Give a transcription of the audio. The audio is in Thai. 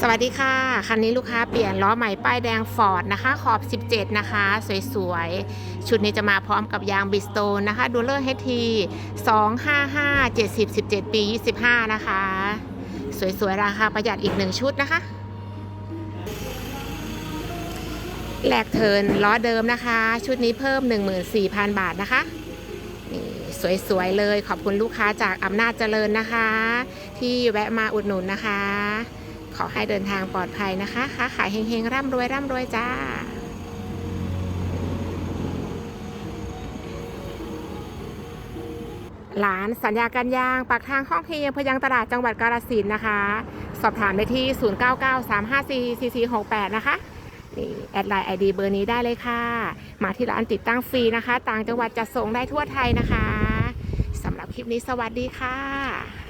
สวัสดีค่ะ คันนี้ลูกค้าเปลี่ยนล้อใหม่ป้ายแดงฟอร์ดนะคะ ขอบ 17 นะคะ สวยๆ ชุดนี้จะมาพร้อมกับยางบิสโตนนะคะดูเลอร์เฮที255 70 17 ปี 25 นะคะ สวยๆ ราคาประหยัดอีกหนึ่งชุดนะคะแหลกเทินล้อเดิมนะคะ ชุดนี้เพิ่ม 14,000 บาทนะคะนี่ สวยๆเลย ขอบคุณลูกค้าจากอำนาจเจริญนะคะ ที่แวะมาอุดหนุนนะคะ ขอให้เดินทางปลอดภัยนะคะค้าขายเฮงๆ ร่ำรวยร่ำรวยจ้าหลานสัญญาการยางปากทางห้องเฮียงพยังตลาดจังหวัดกาฬสินนะคะ สอบถามได้ที่ 0993544468 นะคะ นี่แอดไลน์ไอดีเบอร์นี้ได้เลยค่ะ มาที่ร้านติดตั้งฟรีนะคะ ต่างจังหวัดจะส่งได้ทั่วไทยนะคะสำหรับคลิปนี้สวัสดีค่ะ